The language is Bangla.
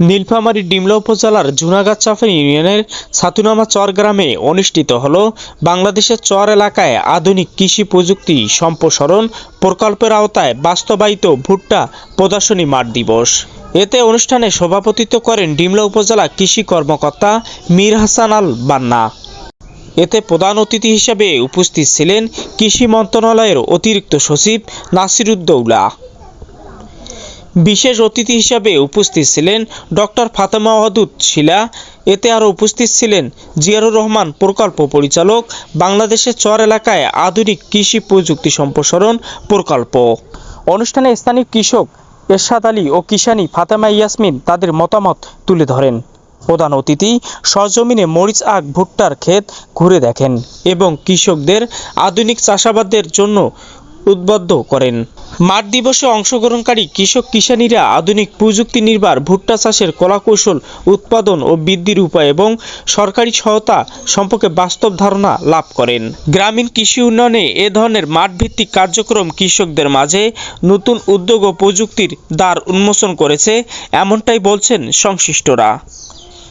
নীলফামারী ডিমলা উপজেলার জুনাগাছ চাফা ইউনিয়নের ছাতুনামা চর গ্রামে অনুষ্ঠিত হল বাংলাদেশের চর এলাকায় আধুনিক কৃষি প্রযুক্তি সম্প্রসারণ প্রকল্পের আওতায় বাস্তবায়িত ভুট্টা প্রদর্শনী মাঠ দিবস। এতে অনুষ্ঠানে সভাপতিত্ব করেন ডিমলা উপজেলা কৃষি কর্মকর্তা মীর হাসান আল বান্না। এতে প্রধান অতিথি হিসেবে উপস্থিত ছিলেন কৃষি মন্ত্রণালয়ের অতিরিক্ত সচিব নাসিরুদ্দৌলা বিশেষ অতিথি হিসাবে উপস্থিত ছিলেন ডক্টর ফাতেমা ওয়াদুদ শিলা। এতে আরও উপস্থিত ছিলেন জিয়ারুর রহমান, প্রকল্প পরিচালক, বাংলাদেশের চর এলাকায় আধুনিক কৃষি প্রযুক্তি সম্প্রসারণ প্রকল্প। অনুষ্ঠানে স্থানীয় কৃষক এরশাদ আলী ও কিষানী ফাতেমা ইয়াসমিন তাদের মতামত তুলে ধরেন। প্রধান অতিথি সরজমিনে মরিচ আখ, ভুট্টার ক্ষেত ঘুরে দেখেন এবং কৃষকদের আধুনিক চাষাবাদের জন্য উদ্বুদ্ধ করেন। মাঠ দিবসে অংশগ্রহণকারী কৃষক কিষানীরা আধুনিক প্রযুক্তি নির্ভর ভুট্টা চাষের কলাকৌশল উৎপাদন ও বৃদ্ধির উপায় এবং সরকারি সহায়তা সম্পর্কে বাস্তব ধারণা লাভ করেন। গ্রামীণ কৃষি উন্নয়নে এ ধরনের মাঠভিত্তিক কার্যক্রম কৃষকদের মাঝে নতুন উদ্যোগ ও প্রযুক্তির দ্বার উন্মোচন করেছে, এমনটাই বলছেন সংশ্লিষ্টরা।